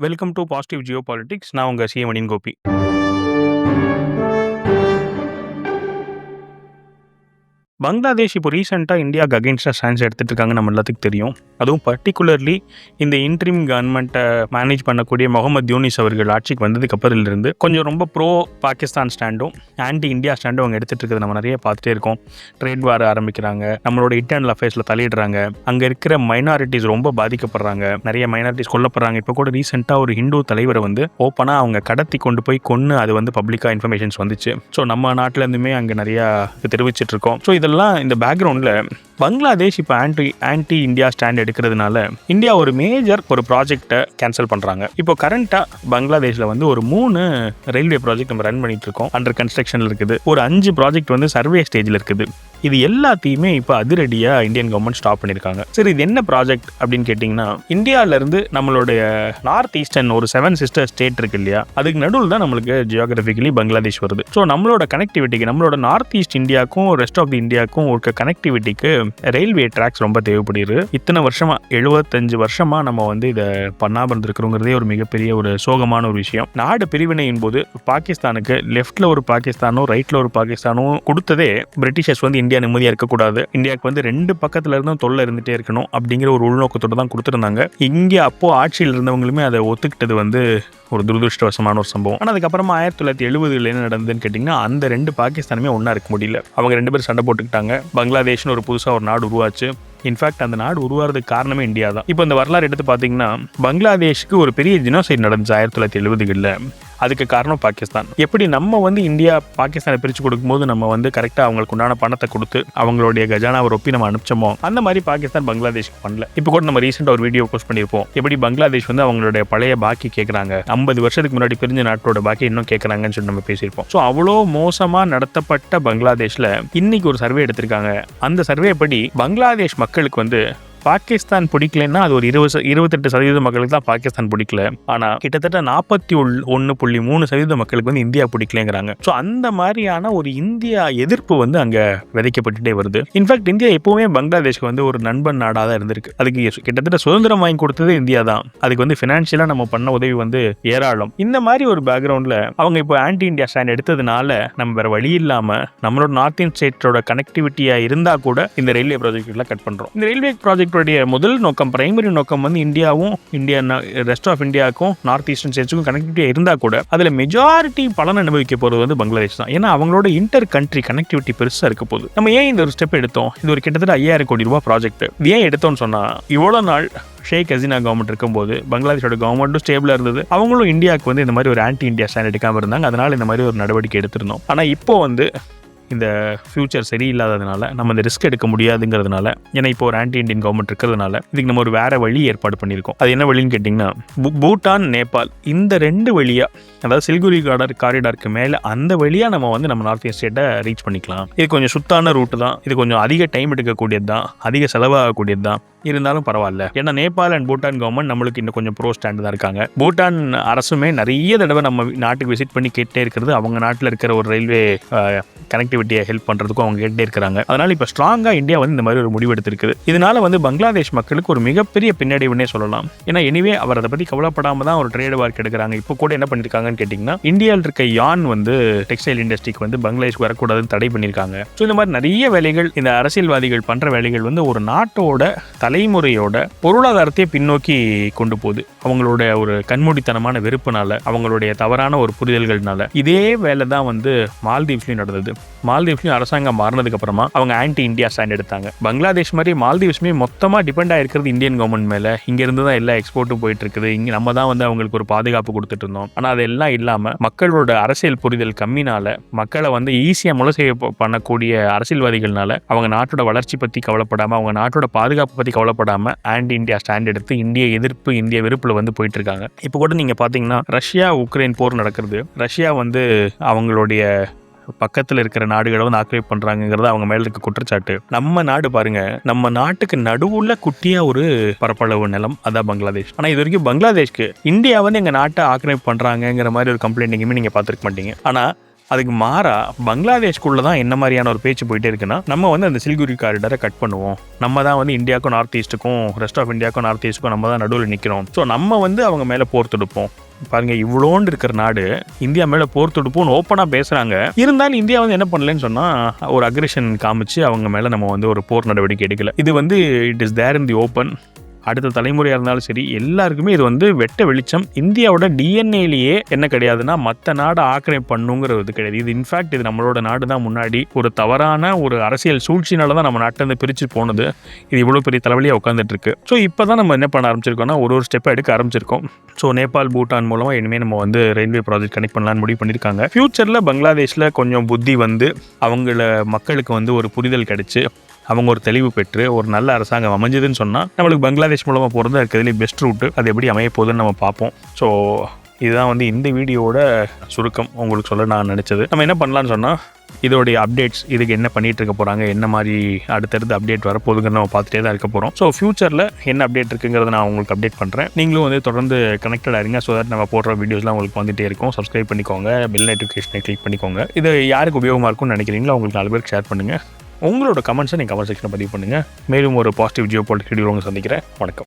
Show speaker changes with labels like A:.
A: Welcome to positive geo politics நான் உங்கள் சிஎமணின் கோபி. பங்களாதேஷ் இப்போ ரீசெண்டாக இந்தியாவுக்கு அகெயின்ஸ்டாக ஸ்டாண்ட்ஸ் எடுத்துகிட்டு இருக்காங்க நம்ம எல்லாத்துக்கும் தெரியும். அதுவும் பர்டிகுலர்லி இந்த இன்ட்ரீம் கவர்மெண்ட்டை மேனேஜ் பண்ணக்கூடிய முகமது யூனிஸ் அவர்கள் ஆட்சிக்கு வந்ததுக்கப்புறம்லேருந்து கொஞ்சம் ரொம்ப ப்ரோ பாகிஸ்தான் ஸ்டாண்டும் ஆன்டி இந்தியா ஸ்டாண்டும் அவங்க எடுத்துகிட்டு இருக்கிறது நம்ம நிறைய பார்த்துட்டே இருக்கோம். ட்ரேட் வார் ஆரம்பிக்கிறாங்க நம்மளோட இன்டர்னல் அஃபேர்ஸில் தலையிடுறாங்க அங்கே இருக்கிற மைனாரிட்டிஸ் ரொம்ப பாதிக்கப்படுறாங்க நிறைய மைனாரிட்டிஸ் கொல்லப்படுறாங்க. இப்போ கூட ரீசெண்டாக ஒரு ஹிந்து தலைவரை வந்து ஓப்பனாக அவங்க கடத்தி கொண்டு போய் கொன்று அது வந்து பப்ளிக்காக இன்ஃபர்மேஷன்ஸ் வந்துச்சு. ஸோ நம்ம நாட்டிலேருந்துமே அங்கே நிறையா தெரிவிச்சிட்டு இருக்கோம் ஸோ இதெல்லாம் இந்த பேக்ரவுண்டில் பங்களாதேஷ் இப்போ ஆன்டி ஆன்டி இந்தியா ஸ்டாண்ட் எடுக்கிறதுனால இந்தியா ஒரு மேஜர் ஒரு ப்ராஜெக்டை கேன்சல் பண்ணுறாங்க இப்போ கரண்ட்டாக பங்களாதேஷில் வந்து ஒரு மூணு ரயில்வே ப்ராஜெக்ட் நம்ம ரன் பண்ணிட்டு இருக்கோம். அண்டர் கன்ஸ்ட்ரக்ஷனில் இருக்குது. ஒரு அஞ்சு ப்ராஜெக்ட் வந்து சர்வே ஸ்டேஜில் இருக்குது. இது எல்லாத்தையுமே இப்போ அதிரடியாக இந்தியன் கவர்மெண்ட் ஸ்டாப் பண்ணியிருக்காங்க சரி இது என்ன ப்ராஜெக்ட் அப்படின்னு கேட்டிங்கன்னா இந்தியாவிலேருந்து நம்மளுடைய நார்த் ஈஸ்டர்ன் ஒரு செவன் சிஸ்டர் ஸ்டேட் இருக்கு இல்லையா? அதுக்கு நடுவில் தான் நம்மளுக்கு ஜியோகிராஃபிக்கலி பங்களாதேஷ் வருது. ஸோ நம்மளோட கனெக்டிவிட்டிக்கு நம்மளோட நார்த் ஈஸ்ட் இந்தியாவுக்கும் ரெஸ்ட் ஆஃப் தி இந்தியாவுக்கும் இருக்க கனெக்டிவிட்டிக்கு ரயில்வே ட்ராக்ஸ் ரொம்ப தேவைப்படுது. இத்தனை வருஷமா எழுபத்தஞ்சு வருஷமா நம்ம வந்து இதை பண்ணாமல் இருந்திருக்கிறோங்கிறதே ஒரு மிகப்பெரிய ஒரு சோகமான ஒரு விஷயம். நாடு பிரிவினையின் போது பாகிஸ்தானுக்கு லெஃப்ட்ல ஒரு பாகிஸ்தானும் ரைட்ல ஒரு பாகிஸ்தானும் கொடுத்ததே பிரிட்டிஷர்ஸ் வந்து இந்தியா நிம்மதியாக இருக்கக்கூடாது. இந்தியாவுக்கு வந்து ரெண்டு பக்கத்துல இருந்தும் தொல்லை இருந்துட்டே இருக்கணும் அப்படிங்கிற ஒரு உள்நோக்கத்தோடு தான் கொடுத்துருந்தாங்க. இங்கே அப்போ ஆட்சியில் இருந்தவங்களுமே அதை ஒத்துக்கிட்டது வந்து ஒரு துரதிருஷ்டவசமான ஒரு சம்பவம். ஆனால் அதுக்கப்புறமா ஆயிரத்தி தொள்ளாயிரத்தி எழுபதுல என்ன நடந்ததுன்னு கேட்டிங்கன்னா அந்த ரெண்டு பாகிஸ்தானுமே ஒன்றா இருக்க முடியல. அவங்க ரெண்டு பேரும் சண்டை போட்டுக்கிட்டாங்க. பங்களாதேஷ்னு ஒரு புதுசாக ஒரு நாடு உருவாச்சு. இன்ஃபேக்ட் அந்த நாடு உருவாகிறதுக்கு காரணமே இந்தியா தான். இப்போ இந்த வரலாறு எடுத்து பார்த்தீங்கன்னா பங்களாதேஷுக்கு ஒரு பெரிய ஜினோசைட் நடந்துச்சு ஆயிரத்தி தொள்ளாயிரத்தி எழுபதுகளில். அதுக்கு காரணம் பாகிஸ்தான். எப்படி நம்ம வந்து இந்தியா பாகிஸ்தானை பிரித்து கொடுக்கும்போது நம்ம வந்து கரெக்டாக அவங்களுக்கு உண்டான பணத்தை கொடுத்து அவங்களுடைய கஜானாவை ஒப்பி நம்ம அனுப்பிச்சோமோ அந்த மாதிரி பாகிஸ்தான் பங்களாதேஷ்க்கு பண்ணல. இப்போ கூட நம்ம ரீசெண்டாக ஒரு வீடியோ போஸ்ட் பண்ணியிருப்போம். எப்படி பங்களாதேஷ் வந்து அவங்களுடைய பழைய பாக்கி கேட்குறாங்க ஐம்பது வருஷத்துக்கு முன்னாடி பிரிஞ்ச நாட்டோட பாக்கி இன்னும் கேட்குறாங்கன்னு சொல்லி நம்ம பேசியிருப்போம். ஸோ அவ்வளோ மோசமாக நடத்தப்பட்ட பங்களாதேஷில் இன்னைக்கு ஒரு சர்வே எடுத்திருக்காங்க. அந்த சர்வே படி பங்களாதேஷ் மக்களுக்கு வந்து பாகிஸ்தான் பிடிக்கலன்னா அது ஒரு இருபது இருபத்தெட்டு சதவீத மக்களுக்கு தான் பாகிஸ்தான் பிடிக்கல. ஆனால் கிட்டத்தட்ட நாற்பத்தி ஒன்று புள்ளி மூணு சதவீத மக்களுக்கு வந்து இந்தியா பிடிக்கலங்கிறாங்க. ஸோ அந்த மாதிரியான ஒரு இந்தியா எதிர்ப்பு வந்து அங்கே விதைக்கப்பட்டுட்டே வருது. இன்ஃபேக்ட் இந்தியா எப்பவுமே பங்களாதேஷ்க்கு வந்து ஒரு நண்பன் நாடாக தான் இருந்திருக்கு. அதுக்கு கிட்டத்தட்ட சுதந்திரம் வாங்கி கொடுத்தது இந்தியா தான். அதுக்கு வந்து ஃபினான்ஷியலாக நம்ம பண்ண உதவி வந்து ஏராளம். இந்த மாதிரி ஒரு பேக்ரவுண்டில் அவங்க இப்போ ஆன்டி இந்தியா ஸ்டாண்ட் எடுத்ததுனால நம்ம வேற வழி இல்லாமல் நம்மளோட நார்த் இந்தியன் ஸ்டேட்டோட கனெக்டிவிட்டியாக இருந்தால் கூட இந்த ரயில்வே ப்ராஜெக்ட்லாம் கட் பண்ணுறோம் இந்த ரயில்வே ப்ராஜெக்ட் ப்ராஜெக்டுடைய முதல் நோக்கம் பிரைமரி நோக்கம் வந்து இந்தியாவும் இந்தியா ரெஸ்ட் ஆஃப் இந்தியாவுக்கும் நார்த் ஈஸ்டர்ன் ஸ்டேட்ஸுக்கும் கனெக்டிவிட்டியாக இருந்தால் கூட அதில் மெஜாரிட்டி பலன் அனுபவிக்க போகிறது வந்து பங்களாதேஷ் தான். ஏன்னா அவங்களோட இன்டர் கண்ட்ரி கனெக்டிவிட்டி பெருசாக இருக்க போகுது. நம்ம ஏன் இந்த ஒரு ஸ்டெப் எடுத்தோம்? இது ஒரு கிட்டத்தட்ட ஐயாயிரம் கோடி ரூபாய் ப்ராஜெக்ட் ஏன் எடுத்தோம்னு சொன்னால் இவ்வளோ நாள் ஷேக் ஹசீனா கவர்மெண்ட் இருக்கும்போது பங்களாதேஷோட கவர்மெண்ட்டும் ஸ்டேபிளாக இருந்தது. அவங்களும் இந்தியாவுக்கு வந்து இந்த மாதிரி ஒரு ஆன்டி இந்தியா ஸ்டாண்ட் எடுக்காமல் இருந்தாங்க. அதனால் இந்த மாதிரி ஒரு நடவடிக்கை எடுத்திருந்தோம். ஆனால் இப்போ வந்து இந்த ஃப்யூச்சர் சரியில்லாததுனால நம்ம இந்த ரிஸ்க் எடுக்க முடியாதுங்கிறதுனால ஏன்னா இப்போ ஒரு ஆன்டி இண்டியன் கவர்மெண்ட் இருக்கிறதுனால இதுக்கு நம்ம ஒரு வேற வழி ஏற்பாடு பண்ணியிருக்கோம். அது என்ன வழின்னு கேட்டிங்கன்னா பூட்டான் நேபாள் இந்த ரெண்டு வழியாக அதாவது சில்குரி கார்டர் காரிடாருக்கு மேலே அந்த வழியாக நம்ம வந்து நம்ம நார்த் ஈஸ்ட் ஸ்டேட்டை ரீச் பண்ணிக்கலாம். இது கொஞ்சம் சுத்தான ரூட்டு தான். இது கொஞ்சம் அதிக டைம் எடுக்கக்கூடியது தான். அதிக செலவாகக்கூடியது தான். இருந்தாலும் பரவாயில்ல. ஏன்னா நேபாள் அண்ட் பூட்டான் கவர்மெண்ட் நம்மளுக்கு இன்னும் கொஞ்சம் ப்ரோ ஸ்டாண்டு தான் இருக்காங்க. பூட்டான் அரசுமே நிறைய தடவை நம்ம நாட்டுக்கு விசிட் பண்ணி கேட்டே இருக்கிறது அவங்க நாட்டில் இருக்கிற ஒரு ரயில்வே கனெக்டிவ் கனெக்டிவிட்டியை ஹெல்ப் பண்ணுறதுக்கும் அவங்க கேட்டே இருக்கிறாங்க. அதனால் இப்போ ஸ்ட்ராங்காக இந்தியா வந்து இந்த மாதிரி ஒரு முடிவு எடுத்திருக்குது இதனால வந்து பங்களாதேஷ் மக்களுக்கு ஒரு மிகப்பெரிய பின்னடைவுன்னே சொல்லலாம். ஏன்னா எனிவே அவர் அதை பற்றி கவலைப்படாமல் தான் ஒரு ட்ரேட் வார்க் எடுக்கிறாங்க இப்போ கூட என்ன பண்ணியிருக்காங்கன்னு கேட்டிங்கன்னா இந்தியாவில் இருக்க யான் வந்து டெக்ஸ்டைல் இண்டஸ்ட்ரிக்கு வந்து பங்களாதேஷ் வரக்கூடாதுன்னு தடை பண்ணியிருக்காங்க ஸோ இந்த மாதிரி நிறைய வேலைகள் இந்த அரசியல்வாதிகள் பண்ணுற வேலைகள் வந்து ஒரு நாட்டோட தலைமுறையோட பொருளாதாரத்தையே பின்னோக்கி கொண்டு போகுது. அவங்களோட ஒரு கண்மூடித்தனமான வெறுப்புனால அவங்களுடைய தவறான ஒரு புரிதல்கள்னால இதே வேலை தான் வந்து மால்தீவ்ஸ்லையும் நடந்தது. மால்தீவ்ஸ்லையும் அரசாங்கம் மாறினதுக்கு அப்புறமா அவங்க ஆன்டி இந்தியா ஸ்டாண்ட் எடுத்தாங்க. பங்களாதேஷ் மாதிரி மால்தீவ்ஸ்மே மொத்தமாக டிபெண்ட் ஆயிருக்கிறது இந்தியன் கவர்மெண்ட் மேலே. இங்கேருந்து தான் எல்லா எக்ஸ்போர்ட்டும் போயிட்டு இருக்குது இங்கே நம்ம தான் வந்து அவங்களுக்கு ஒரு பாதுகாப்பு கொடுத்துட்டு இருந்தோம். ஆனால் அதெல்லாம் இல்லாமல் மக்களோட அரசியல் புரிதல் கம்மினால மக்களை வந்து ஈஸியாக முளை செய்ய பண்ணக்கூடிய அரசியல்வாதிகள்னால அவங்க நாட்டோட வளர்ச்சி பற்றி கவலைப்படாமல் அவங்க நாட்டோட பாதுகாப்பு பற்றி கவலைப்படாமல் ஆன்டி இந்தியா ஸ்டாண்ட் எடுத்து இந்திய எதிர்ப்பு இந்திய வெறுப்பில் வந்து போயிட்டு இருக்காங்க இப்போ கூட நீங்கள் பார்த்தீங்கன்னா ரஷ்யா உக்ரைன் போர் நடக்கிறது. ரஷ்யா வந்து அவங்களுடைய பக்கத்தில் இருக்கிற நாடுகளை வந்து ஆக்கிரமிப்பு பண்ணுறாங்கிறது அவங்க மேலே இருக்க குற்றச்சாட்டு. நம்ம நாடு பாருங்க நம்ம நாட்டுக்கு நடுவுல குட்டியாக ஒரு பரப்பளவு நிலம் அதான் பங்களாதேஷ். ஆனால் இது வரைக்கும் பங்களாதேஷ்க்கு இந்தியா வந்து எங்கள் நாட்டை ஆக்கிரமிப்பு பண்ணுறாங்கங்கிற மாதிரி ஒரு கம்ப்ளைண்ட் எங்கேயுமே நீங்கள் பார்த்துருக்க மாட்டீங்க. ஆனால் அதுக்கு மாறா பங்களாதேஷ்குள்ளே தான் என்ன மாதிரியான ஒரு பேச்சு போயிட்டே இருக்குன்னா நம்ம வந்து அந்த சில்குரி காரிடரை கட் பண்ணுவோம். நம்ம தான் வந்து இந்தியாவுக்கும் நார்த் ஈஸ்ட்டுக்கும் ரெஸ்ட் ஆஃப் இந்தியாவுக்கும் நார்த் ஈஸ்ட்டுக்கும் நம்ம தான் நடுவில் நிற்கிறோம் ஸோ நம்ம வந்து அவங்க மேலே போர் தொடுப்போம். பாருங்க இவ்வளோண்டு இருக்கிற நாடு இந்தியா மேலே போர் தொடுப்புன்னு ஓப்பனாக பேசுகிறாங்க இருந்தாலும் இந்தியா வந்து என்ன பண்ணலன்னு சொன்னால் ஒரு அக்ரெஷன் காமிச்சு அவங்க மேலே நம்ம வந்து ஒரு போர் நடவடிக்கை எடுக்கல. இது வந்து it is there in the open அடுத்த தலைமுறையாக இருந்தாலும் சரி எல்லாருக்குமே இது வந்து வெட்ட வெளிச்சம். இந்தியாவோட டிஎன்ஏலேயே என்ன கிடையாதுன்னா மற்ற நாடு ஆக்கிரமிப்பு பண்ணுங்கிறது கிடையாது. இது இன்ஃபேக்ட் இது நம்மளோட நாடு தான் முன்னாடி. ஒரு தவறான ஒரு அரசியல் சூழ்ச்சினால தான் நம்ம நாட்டிலேருந்து பிரித்து போனது. இது இவ்வளோ பெரிய தலைவலியாக உட்காந்துட்டு இருக்கு ஸோ இப்போ தான் நம்ம என்ன பண்ண ஆரம்பிச்சிருக்கோம்னா ஒரு ஒரு ஸ்டெப் எடுக்க ஆரம்பிச்சிருக்கோம். ஸோ நேபாள் பூட்டான் மூலமாக இனிமேல் நம்ம வந்து ரயில்வே ப்ராஜெக்ட் கனெக்ட் பண்ணலாம் முடிவு பண்ணியிருக்காங்க. ஃபியூச்சரில் பங்களாதேஷில் கொஞ்சம் புத்தி வந்து அவங்கள மக்களுக்கு வந்து ஒரு புரிதல் கிடைச்சி அவங்க ஒரு தெளிவு பெற்று ஒரு நல்ல அரசாங்கம் அமைஞ்சதுன்னு சொன்னால் நம்மளுக்கு பங்களாதேஷ் மூலமாக போகிறது இருக்கிறதுலே பெஸ்ட் ரூட்டு அது எப்படி அமைய போகுதுன்னு நம்ம பார்ப்போம். ஸோ இதுதான் வந்து இந்த வீடியோவோட சுருக்கம். உங்களுக்கு சொல்ல நான் நினச்சது. நம்ம என்ன பண்ணலான்னு சொன்னால் இதோடைய அப்டேட்ஸ் இதுக்கு என்ன பண்ணிகிட்டு இருக்க போகிறாங்க என்ன மாதிரி அடுத்தடுத்து அப்டேட் வரப்போகுதுங்கிற நம்ம பார்த்துட்டே தான் இருக்க போகிறோம் ஸோ ஃபியூச்சரில் என்ன அப்டேட் இருக்குங்கிறத நான் உங்களுக்கு அப்டேட் பண்ணுறேன் நீங்களும் வந்து தொடர்ந்து கனெக்டடாக இருங்க ஸோ தட் நம்ம போடுற வீடியோஸ்லாம் உங்களுக்கு வந்துகிட்டே இருக்கும். சப்ஸ்கிரைப் பண்ணிக்கோங்க பெல் நோட்டிஃபிகேஷனை கிளிக் பண்ணிக்கோங்க. இது யாருக்கு உபயோகமாக இருக்கும்னு நினைக்கிறீங்களோ உங்களுக்கு நாலு பேருக்கு ஷேர் பண்ணுங்கள் உங்களோட கமெண்ட்ஸை நீங்கள் கமெண்ட் செக்ஷனில் பதிவு பண்ணுங்கள் மேலும் ஒரு பாசிட்டிவ் ஜியோ பாலிட்டிக் வீடியோ உங்களை சந்திக்கிறேன். வணக்கம்.